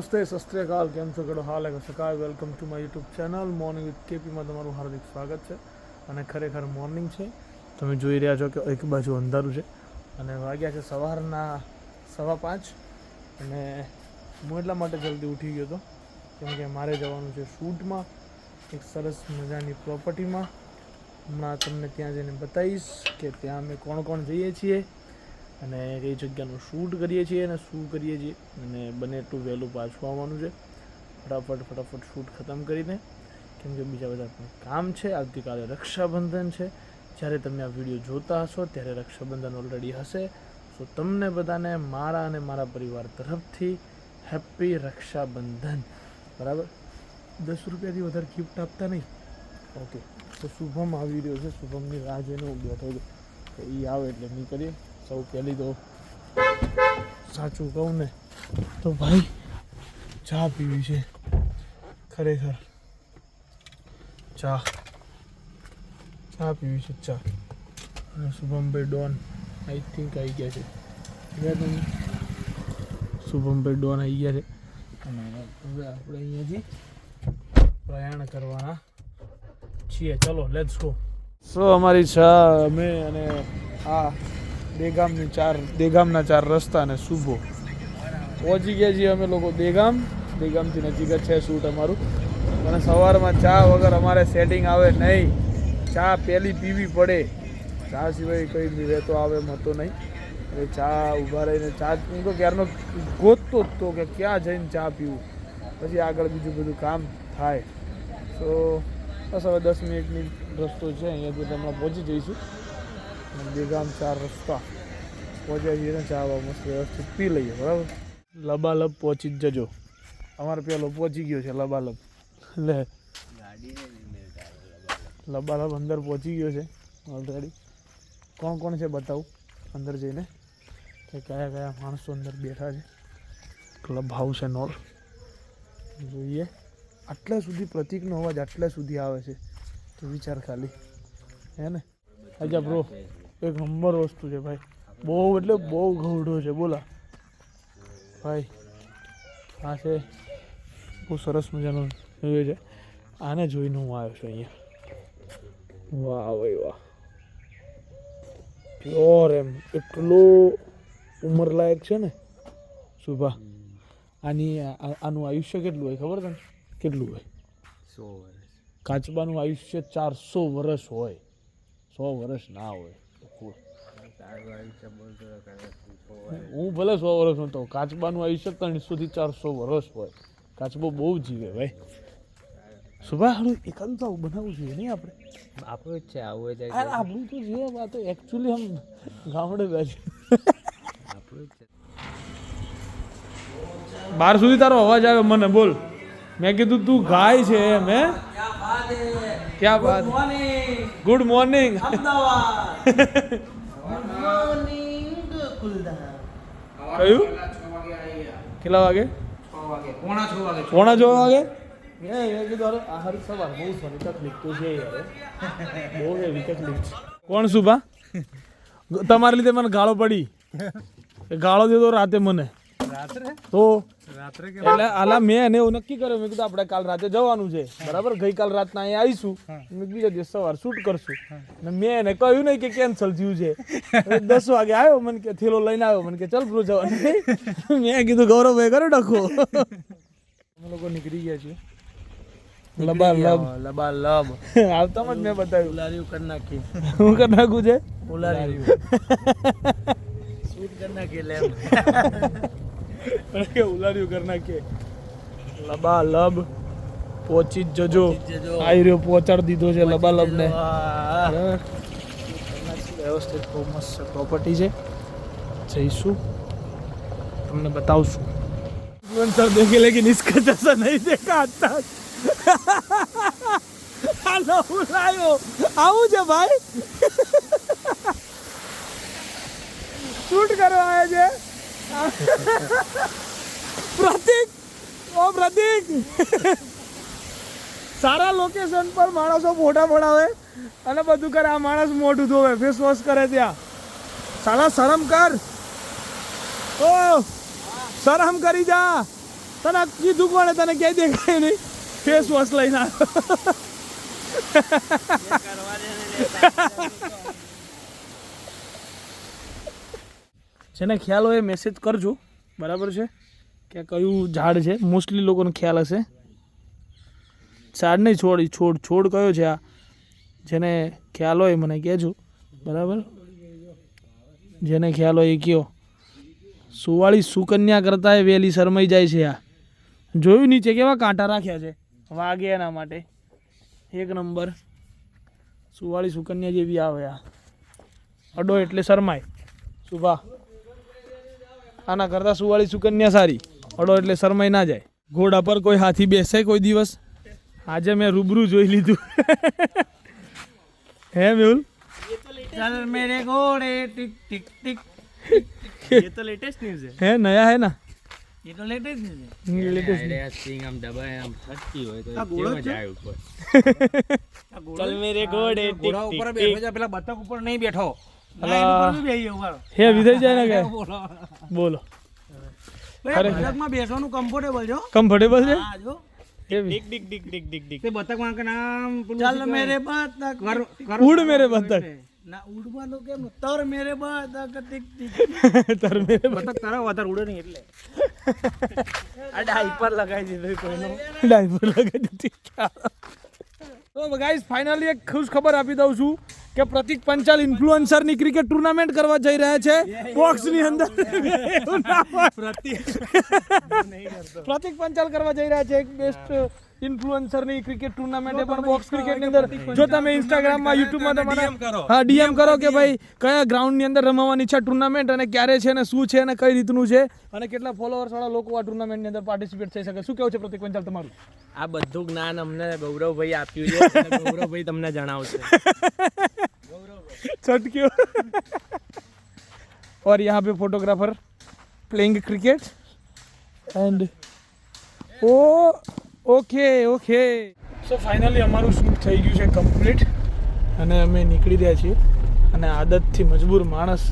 નમસ્તે સસ્ત્રીકાલ કેમ છો કડો હાલ સકાળ welcome to my YouTube channel morning with કેપીમાં તમારું હાર્દિક સ્વાગત છે અને ખરેખર મોર્નિંગ છે તમે જોઈ રહ્યા છો કે એક બાજુ અંધારું છે અને વાગ્યા છે સવારના સવા પાંચ અને હું એટલા માટે જલ્દી ઉઠી ગયો હતો કેમ કે મારે જવાનું છે શૂટમાં એક સરસ મજાની પ્રોપર્ટીમાં હમણાં તમને ત્યાં જઈને બતાવીશ કે ત્યાં અમે કોણ કોણ જઈએ છીએ અને કઈ જગ્યાનું શૂટ કરીએ છીએ અને શું કરીએ છીએ અને બને એટલું વહેલું પાછું આવવાનું છે. ફટાફટ ફટાફટ શૂટ ખતમ કરીને, કેમ કે બીજા બધા કામ છે. આવતીકાલે રક્ષાબંધન છે. જ્યારે તમે આ વીડિયો જોતા હશો, ત્યારે રક્ષાબંધન ઓલરેડી હશે. સો તમને બધાને મારા અને મારા પરિવાર તરફથી હેપી રક્ષાબંધન. બરાબર? દસ રૂપિયાથી વધારે ગિફ્ટ આપતા નહીં. ઓકે તો શુભમ આવી રહ્યો છે. શુભમની રાહ જોઈને હું બેઠો છું. તો એ આવે એટલે નીકળીએ સૌ પહેલી તો સાચું કહું ને તો ભાઈ, ચા પીવી છે. ખરેખર ચા. ચા પીવી છે, ચા. અને શુભમભાઈ ડોન આઈ થિંક આવી ગયા છે. શુભમભાઈ ડોન આવી ગયા છે. અને હવે આપણે અહીંયાથી પ્રયાણ કરવાના છીએ. ચલો લેટ્સ ગો સો અમારી ચા, અમે અને આ દેગામની ચાર દેગામના ચાર રસ્તા અને શુભો પહોંચી ગયા છીએ અમે લોકો દેગામ. દેગામથી નજીક જ છે શૂટ અમારું. અને સવારમાં ચા વગર અમારે સેટિંગ આવે નહીં. ચા પહેલી પીવી પડે. ચા સિવાય કંઈ બી રહેતો આવે મતો નહીં. એટલે ચા ઊભા રહીને ચા હું તો ક્યારનો ગોતતો જ તો કે ક્યાં જઈને ચા પીવું? પછી આગળ બીજું બધું કામ થાય. તો બસ હવે દસ મિનિટની રસ્તો છે, અહીંયાથી તમે પહોંચી જઈશું. બેગામ ચાર રસ્તા. પહોંચ્યા છીએ ને ચા બા મસ્ત વ્યવસ્થિત પી લઈએ, બરાબર? લબાલબ પહોંચી જજો. અમારે પેલો પહોંચી ગયો છે લબાલબ. એટલે લબાલબ અંદર પહોંચી ગયો છે ઓલરેડી કોણ કોણ છે બતાવું, અંદર જઈને? કે કયા કયા માણસો અંદર બેઠા છે? ક્લબ હાઉસ એન્ડ ઓલ જોઈએ. આટલા સુધી પ્રતિકનો અવાજ આટલા સુધી આવે છે. તો વિચાર ખાલી. હે ને? અજા બ્રો એક નંબર વસ્તુ છે ભાઈ. બહુ એટલે બહુ ગૌડો છે બોલા. ભાઈ આ છે બહુ સરસ મજાનો વ્યૂ છે. આને જોઈને હું આવ્યો છું અહીંયા. વાહ ભાઈ વાહ. પ્યોર એમ. એટલો ઉંમરલાયક છે ને? શુભા આની આનું આયુષ્ય કેટલું હોય ખબર તને? કેટલું હોય? સો વર્ષ. કાચબાનું આયુષ્ય ચારસો વર્ષ હોય. સો વર્ષ ના હોય તારું આયુષ્ય બોલતો હતો કે સો વર્ષ હું ભલે સો વર્ષ તો કાચબાનું આયુષ્ય ત્રણસોથી ચારસો વર્ષ હોય. કાચબો બહુ જીવે ભાઈ. સુભા હારું એકાદું તો આવું બનાવવું જોઈએ નહીં આપણે? આપણું જ છે આવું જ આ આપણું તો છે આ તો એકચ્યુઅલી આમ ગામડે બેસે આપણું જ છે. બાર સુધી તારો અવાજ આવે મને બોલ. મેં કીધું તું ગાય છે હે? ક્યાં બાત ગુડ મોર્નિંગ કયું? કેટલા વાગે પોણા છ વાગે. પોણા છ વાગે? મેં મેં કીધું અરે આ હારી સવાર બહુ સારી તકલીફ તો છે યાર બહુ એવી તકલીફ છે. કોણ સુભા? તમારી લીધે મને ગાળો પડી. એ ગાળો દીધો રાતે મને. રાત્રે? તો? એટલે આલા મેં એને એવું નક્કી કર્યું. મેં કીધું આપણે કાલ રાતે જવાનું છે. બરાબર? ગઈકાલ રાતના અહીંયા આવીશું. મેં બીજા દિવસ સવાર શૂટ કરશું. ને મેં એને કહ્યું નહીં કે કેન્સલ થયું છે. દસ વાગે આવ્યો મને કે થેલો લઈને આવ્યો. મને કે ચાલ બ્રો જવાનું મેં કીધું ગૌરવભાઈ કરો ડખો અમે લોકો નીકળી ગયા છીએ. લબા. લબ લબા લબ. આવતામાં જ મેં બતાવ્યું. ઉલાર્યું કરી નાખી. હું કરી નાખું છે? ઉલાર્યું. શૂટ કરી નાખી લેમ અને કે ઉલાર્યું કરી કે. લબા લબ પહોંચી જ જજો. આવી રહ્યો પહોંચાડી દીધો છે લબા લબને વ્યવસ્થિત બહુ મસ્ત પ્રોપર્ટી છે. જઈશું. તમને બતાવશું. સર દેખે લેકિન ઇસકા જૈસા નહીં દેખા આજ હાલો ઉલાયો. આવું છે ભાઈ? શૂટ કરવા આવે છે? પ્રતિક! ઓ પ્રતિક! સારા લોકેશન પર માણસો ફોટા પડાવે અને બધું કરે. આ માણસ મોઢું ધોવે ફેસ વોશ કરે ત્યાં. સાલા, શરમ કર. ઓ, શરમ કરી જા. તને કીધું કોણે? તને ક્યાંય દેખાય નહીં. ફેસ વોશ લઈને આવ્યો જેને ખ્યાલ હોય મેસેજ કરજો. બરાબર છે? કે કયું ઝાડ છે? મોસ્ટલી લોકોને ખ્યાલ હશે. ઝાડ નહીં છોડ છોડ છોડ કયો છે આ? જેને ખ્યાલ હોય મને કહેજો. બરાબર? જેને ખ્યાલ હોય એ કયો. સુવાળી સુકન્યા કરતાં વહેલી શરમાઈ જાય છે આ. જોયું નીચે કેવા કાંટા રાખ્યા છે? વાગે એના માટે. એક નંબર. સુવાળી સુકન્યા જેવી આવે આ. અડો એટલે શરમાય. સુભા. આના કરતાં સુવાળી સુકન્યા સારી અડો એટલે શરમાઈ ના જાય ઘોડા પર કોઈ હાથી બેસે કોઈ દિવસ આજે મેં રૂબરૂ જોઈ લીધું હે મેહુલ चल मेरे घोड़े टिक टिक टिक ये तो लेटेस्ट न्यूज़ है હે નયા હે ના ये तो लेटेस्ट न्यूज़ है લેટેસ્ટ અરે આ સ્ટ્રિંગ આમ દબાય આમ ફરતી હોય તો આ ઘોડો કેમ છે? જાય ઉપર चल मेरे घोड़े टिक ઘોડા ઉપર टिक બેઠો છે પેલા બતક ઉપર નહીં બેઠો અલા, બોલો. બતકમાં બેસવાનું કમ્ફર્ટેબલ છો કમ્ફર્ટેબલ છે? ડિક ડિક ડિક ડિક ડિક ડિક. તે બતકમાં કે મેરે બતક. ઉડ બતક. મેરે બતક ટિક ટિક. તર મેરે ઉડે નહીં એટલે. આ ડાયપર લગાવી દીધું ડાયપર લગાવી દીધી તો ગાઈઝ ફાઇનલી એક ખુશ ખબર આપી દઉં છું કે પ્રતિક પંચાલ ઇન્ફ્લુઅન્સરની ક્રિકેટ ટુર્નામેન્ટ કરવા જઈ રહ્યા છે. અંદર. એવું ના હોય. પ્રતિક. પંચાલ કરવા જઈ રહ્યા છે. એક બેસ્ટ ઇન્ફ્લુએન્સરની ક્રિકેટ ટુર્નામેન્ટ એ પણ બોક્સ ક્રિકેટની અંદર જો તમે ઇન્સ્ટાગ્રામમાં યુટ્યુબમાં તમારા હા ડીએમ કરો કે ભાઈ કયા ગ્રાઉન્ડની અંદર રમવાની છે ટુર્નામેન્ટ અને ક્યારે છે અને શું છે અને કઈ રીતનું છે અને કેટલા ફોલોઅર્સ વાળા લોકો આ ટુર્નામેન્ટની અંદર પાર્ટિસિપેટ થઈ શકે શું કેવું છે પ્રતિક પંચાલ તમારું આ બધું જ્ઞાન અમને ગૌરવભાઈ આપ્યું છે અને ગૌરવભાઈ તમને જણાવશે चटके और यहाँ पे photographer playing cricket and O okay okay. So finally અમારું શૂટ થઈ ગયું છે કમ્પ્લીટ અને અમે નીકળી રહ્યા છીએ. અને આદતથી મજબૂર માણસ.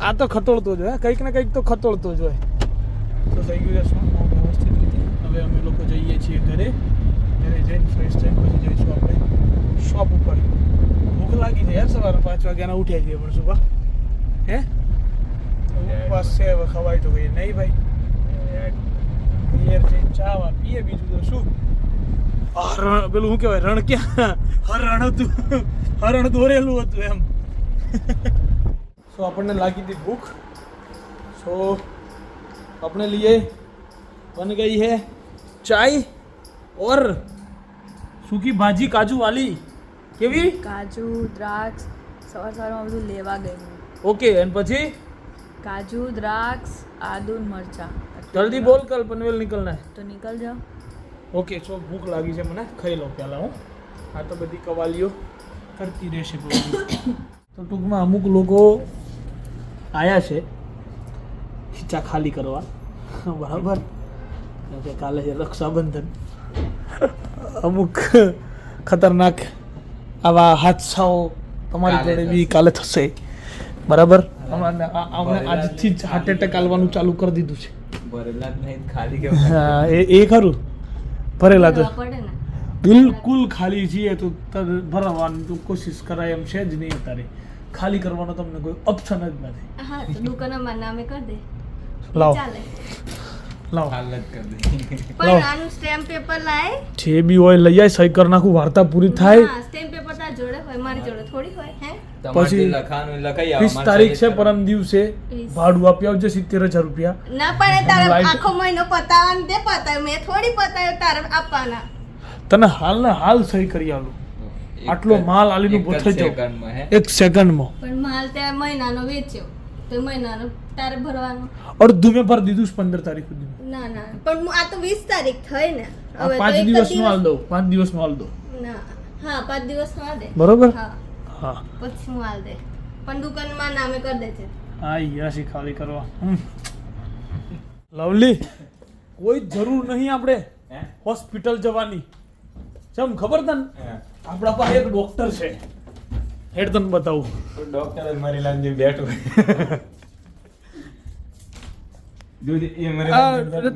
આ તો ખતોળતો જ હોય કંઈક ને કંઈક તો ખતોડતો જ હોય. તો થઈ ગયું છે શૂટ વ્યવસ્થિત રીતે. હવે અમે લોકો જઈએ છીએ ઘરે. ઘરે જઈને ફ્રેશ થઈને પછી જઈશું આપણે શોપ ઉપર. ભૂખ લાગી છે યાર સવારે પાંચ વાગ્યાના ઉઠ્યા છીએ પણ સુભા હે? ઉપવાસ છે હવે ખવાય તો કઈ નહીં ભાઈ. પિયર છે ચાવા પીએ બીજું તો શું? આ રણ પેલું શું કહેવાય રણ ક્યાં? હરણ હતું હરણ દોરેલું હતું એમ. સો આપણને લાગી હતી ભૂખ. સો આપણે લઈએ બન ગઈ હે ચાય ઓર સૂકી ભાજી કાજુ વાલી. કેવી? કાજુ દ્રાક્ષ સવાર સવારમાં બધું લેવા ગઈ ઓકે એન પછી? કાજુ દ્રાક્ષ આદુ મરચાં. જલ્દી બોલ કલ પનવેલ નીકળના તો નીકળ જાઓ ઓકે છો ભૂખ લાગી છે મને. ખાઈ લઉં પહેલાં હું. આ તો બધી કવાલીઓ કરતી રહેશે તો ટૂંકમાં અમુક લોકો આવ્યા છે ખીચા ખાલી કરવા. બરાબર? કે કાલે છે રક્ષાબંધન. અમુક ખતરનાક આવા હાદસાઓ તમારી જોડે બી કાલે થશે. બરાબર? અમારે આ- અમને આજથી જ હાર્ટ એટેક આવવાનું ચાલુ કરી દીધું છે. ભરેલા નહીં ખાલી કે હા એ એ ખરું. ભરેલા તો. બિલકુલ ખાલી છીએ તો તર ભરવાની તો કોશિશ કરાય એમ છે જ નહીં અત્યારે. ખાલી કરવાનો તમને કોઈ ઓપ્શન જ નથી. હા તો દુકાનમાં નામે કરી દે. લાવો. ચાલે. લાવો. હાલત કરી પણ આનું સ્ટેમ્પ પેપર લાય? જે બી હોય લઈ આય સહી કરી નાખું વાર્તા પૂરી થાય. સ્ટેમ્પ પેપર તાર જોડે હોય મારી જોડે થોડી હોય હે? પછી જે લખાઈ આવો વીસ તારીખ છે પરમ દિવસે. ભાડું આપી આવજો સિત્તેર હજાર રૂપિયા. ના પણ તારે આખો મહિનો પતાવવાનું તે પતાવ્યું મેં થોડી પતાવ્યું તારે આપવાના. તને હાલ ને હાલ સહી કરી આલું. આટલો માલ આલીનું બોથે જાવ. સેકન્ડમાં હે? એક સેકન્ડમાં પણ માલ ત્યાં મહિનાનો વેચ્યો. તો મહિનાનો તારે ભરવાનું. અડધું મેં ભરી દીધું છે પંદર તારીખ સુધી. ના ના પણ આ તો વીસ તારીખ થઈ ને. હવે પાંચ દિવસનું હાલ દો પાંચ દિવસનું હાલ દો ના હા પાંચ દિવસમાં દે. બરોબર? હા. હા. પછી હું હાલ દે. પણ દુકાનમાં નામે કરી દેજે હા યાસી ખાલી કરવા. લવલી કોઈ જરૂર નહીં આપણે હોસ્પિટલ જવાની. ચમ ખબર તને? હે. આપણા પાસે એક ડોક્ટર છે. હેડ તને બતાવું. ડોક્ટર મારી લાંજી બેઠું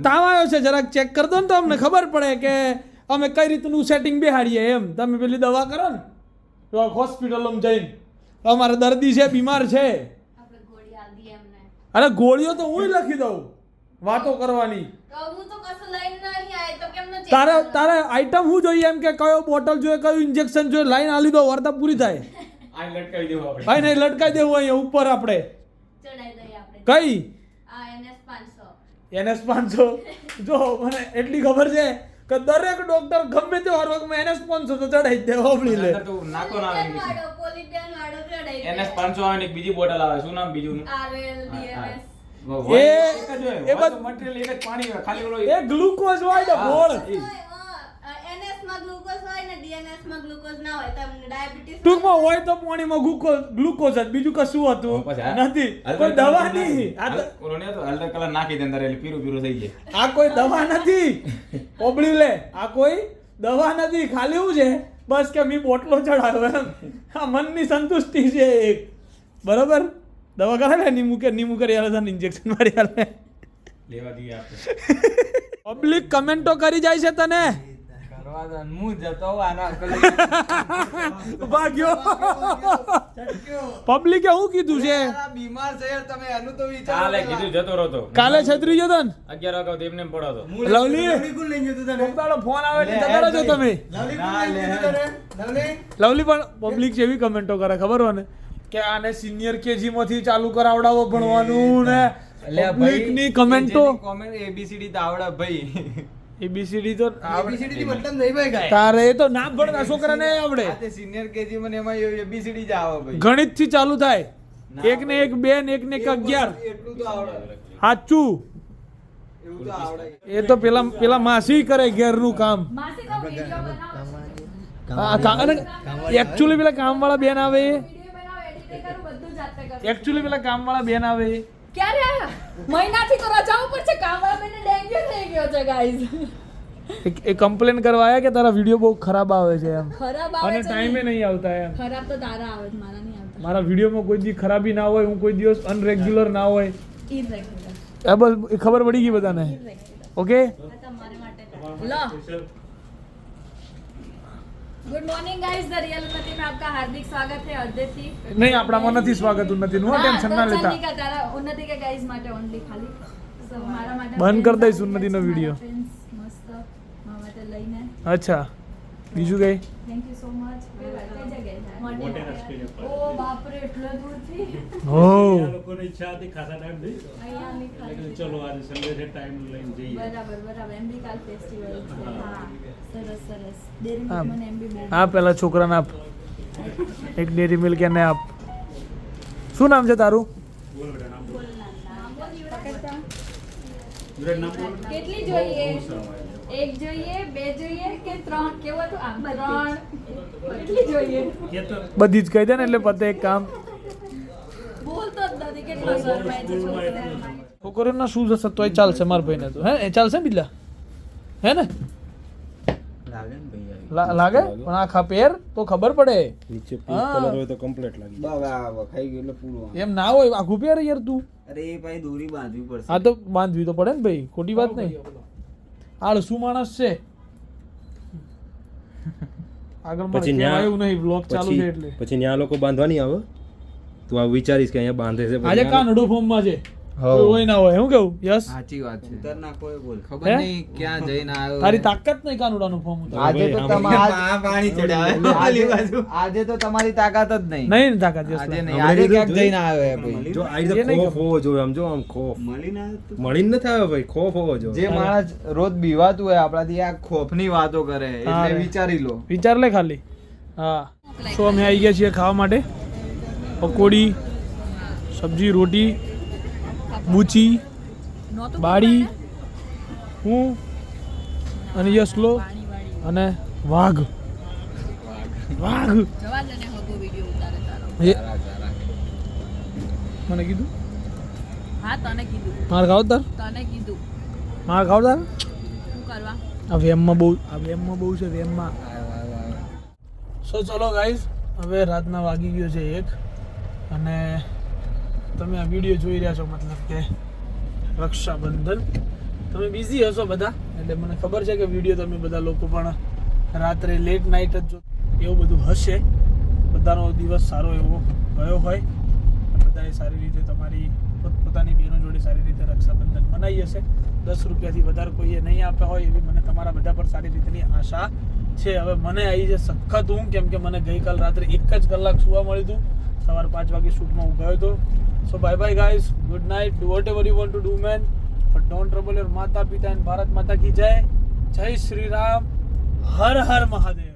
તાવ આવ્યો છે જરાક ચેક કર દો ને તો અમને ખબર પડે કે અમે કઈ રીતનું સેટિંગ બેહાડીએ એમ. તમે પેલી દવા કરો ને. તો હોસ્પિટલોમાં જઈને. અમારા દર્દી છે બીમાર છે. આપણે ગોળી આલ દઈએ એમને. અરે ગોળીઓ તો હું લખી દઉં? વાતો કરવાની. હું તારે તારે આઈટમ શું જોઈએ એમ કે કયો બોટલ જોઈએ કયું ઇન્જેક્શન જોઈએ? લાઈન આલી દો વાર્તા પૂરી થાય. આ લટકાવી દેવું આપણે. ભાઈ નહીં લટકાવી દેવું અહીંયા ઉપર આપણે. ચડાઈ દઈએ આપણે. કઈ? આ NS 500 એનએસ પાંચસો? જો મને એટલી ખબર છે કે દરેક ડોક્ટર ગમે તે વર્ગમાં એનએસ પાંચસો તો ચડાઈ દે હોબળી લે તો નાકો ના આવે પોલીટેન વાળો ચડાઈ દે એનએસ 500 આવે ને એક બીજી બોટલ આવે શું નામ બીજું? DMS એ-. એ બધું મટીરીયલ એક પાણી ખાલી ઓલો એ ગ્લુકોઝ હોય ને ગોળ. હોય ને DNS માં ગ્લુકોઝ ના હોય તમને ડાયાબિટીસ ટૂંકમાં હોય તો પાણીમાં ગ્લુકોઝ ગ્લુકોઝ જ. બીજું કશું હતું નથી. કોઈ દવા નહીં. આ તો- હળ- ઓલો નહીં હતો, નાખી દે અંદર એટલે પીરું પીરું થઈ જાય. આ કોઈ દવા નથી. ઓબળી લે. આ કોઈ દવા નથી. ખાલી એવું છે બસ કે મેં બોટલો ચડાવ્યો એમ. આ મનની સંતુષ્ટિ છે એક. બરોબર? દવા કરાવે નીમુ કે નીમુ કરી આવે છે ઇન્જેક્શન મારી આવે લેવા દઈએ આપણે. પબ્લિક કમેન્ટો કરી જાય છે તને. ભાગ્યો પબ્લિકે શું કીધું છે? બીમાર છે તમે એનું તો વિચારો કાલે કીધું જતો રહતો કાલે છત્રી ગયો ને અગિયાર વાગ્યા સુધી એમને પડો હતો લવલી? લઈ તને? ફોન આવે એટલે જતા રહેજો તમે. લવલી પણ પબ્લિક જેવી કમેન્ટો કરે ખબર હોય ને કે આને સિનિયર કેજી માંથી ચાલુ કરાવડાવો ભણવાનું ને. પબ્લિકની કમેન્ટો કોમેન્ટ એબીસીડી તો આવડે ભાઈ. એબીસીડી તો એબીસીડી થી મતલબ નહીં ભાઈ ગાય તારે એ તો ના ભણતા છોકરાને આવડે. આ તે સિનિયર કેજી મને એમાં એબીસીડી જ આવે ભાઈ. ગણિતથી ચાલુ થાય. એક ને એક બે ને એક ને એક અગિયાર. એટલું તો આવડે. સાચું. એવું તો આવડે. એ તો પેલા પેલા માસી કરે ઘેરનું કામ. માસી કો વિડિયો બનાવો. આ એકચ્યુઅલી પેલા કામવાળા બેન આવે. એકચુલી બનાવો એડિટિંગ કરું બધું જાતે કરું. એકચ્યુઅલી પેલા કામવાળા બેન આવે. ક્યારે આયા? મહિનાથી તો રજા ઉપર છે. કામવાળા બેને ડેન્ગ્યુ થઈ ગયો છે ગાઈઝ એ- કમ્પ્લેન કરવા આયા કે તારા વિડિયો બહુ ખરાબ આવે છે એમ? ખરાબ આવે અને ટાઈમે નહીં આવતા એમ. ખરાબ તો તારા આવે છે મારા નહીં આવતા. મારા વિડિયોમાં કોઈ દી ખરાબી ના હોય હું કોઈ દિવસ અનરેગ્યુલર ના હોય. ઇરેગ્યુલર એ બસ એ ખબર પડી ગઈ બધાને? ઓકે તમારે માટે લો. Good morning guys the real Unnati में आपका हार्दिक स्वागत है નહીં આપણામાં નથી સ્વાગત ઉન્નતિ નું ટેન્શન ના લેતા કે ગાઈસ માટે ઓન્લી ખાલી મારા બંધ કરી દઈશ ઉન્નતિ નો વીડિયો મસ્ત લઈને અચ્છા બીજું કઈ? થેન્ક યુ સો મચ ઓ બાપ રે એટલો દૂરથી હો લોકોને ઈચ્છા હતી ખાસા ટાઈમથી. અહીંયા ની ખાલી ચલો આજે સન્ડે ટાઈમ લઈને જઈએ. બરાબર બરાબર. એમબી કાલ ફેસ્ટિવલ છે. હા. સરસ સરસ. ડેરી મિલ્ક મને એમબી બહુ આ પેલા છોકરાને આપ. એક ડેરી મિલ્ક એને આપ. શું નામ છે તારું? કેટલી જોઈએ? એક જોઈએ બે જોઈએ કે ત્રણ? કેવું હતું આમ ત્રણ. કેટલી જોઈએ. બધી જ કહી દે ને એટલે પતે એક કામ. બોલતો જ નથી કેટલો શરમાય છે. છોકરા છોકરીઓના શું થશે તોય ચાલશે મારા ભાઈને તો. હે એ ચાલશે ને બીજા? હે ને? લાગે પણ આખા પેર તો ખબર પડે. નીચે હા. કલર હોય તો કમ્પ્લીટ લાગે. આ વખાઈ ગયું એટલે પૂરું એમ ના હોય આખું પેર યાર તું. અરે એ ભાઈ દોરી બાંધવી પડશે. આ તો બાંધવી તો પડે ને ભાઈ. ખોટી વાત નહીં. આળસુ માણસ છે? આગળ પછી ન્યા- એવું નહીં બ્લોક ચાલુ છે એટલે. પછી ત્યાં લોકો બાંધવા નહીં આવે? તું આ વિચારીશ કે અહીંયા બાંધે છે આજે કાનડો ફોર્મમાં છે? હોય ના હોય. હું કેવું યસ? સાચી વાત છે. ઉતર ના કોઈ બોલ. ખબર નહીં ક્યાં જઈને આવ્યો. તારી તાકાત નહીં કાનુડાનું ફોર્મ ઉતર. આજે તો તમારી આ પાણી ચડાવે. આજે આજે તો તમારી તાકાત જ નહીં. નહીં તાકાત યસ આજે નહીં. આજે ક્યાંક જઈને આવ્યો ભાઈ. જો આ રીતે ખોફ હોવો જોઈએ આમ જો આમ ખોફ. મળીને મળીને નથી આવ્યો ભાઈ ખોફ હોવો જોઈએ. જે માણસ રોજ બીવાતું હોય આપણાથી આ ખોફની વાતો કરે એટલે વિચારી લો. વિચાર લે ખાલી. હા. સો અમે આવી ગયા છીએ ખાવા માટે? પકોડી સબ્જી રોટી બુચી બાળી હું અને યસલો અને વાઘ. વાઘ. મને કીધું? હા તને કીધું. મારે ખાવ તાર? તને કીધું. મારે ખાવ તાર? શું કરવા? આ વેમમાં બહુ આ વેમમાં બહુ છે વેમમાં. સો ચલો ગાઈઝ હવે રાતના વાગી ગયો છે એક. અને તમે આ વીડિયો જોઈ રહ્યા છો, મતલબ કે રક્ષાબંધન. તમે બિઝી હશો બધા, એટલે મને ખબર છે કે વીડિયો તમે બધા લોકો પણ રાત્રે લેટ નાઇટ જ જો એવું બધું હશે. બધાનો દિવસ સારો એવો ગયો હોય. બધાએ સારી રીતે તમારી પોતપોતાની બહેનો જોડે સારી રીતે રક્ષાબંધન મનાવી હશે. દસ રૂપિયાથી વધારે કોઈએ નહીં આપ્યા હોય એવી મને તમારા બધા પર સારી રીતની આશા છે. હવે મને આવી છે સખત હું કેમ કે મને ગઈકાલ રાત્રે એક જ કલાક સુવા મળ્યું હતું. સવાર પાંચ વાગે શૂટમાં હું હતો. So bye bye guys good night do whatever you want to do man but don't trouble your માતા પિતા એન્ડ ભારત માતા કી જય. જય શ્રી રામ. હર હર મહાદેવ.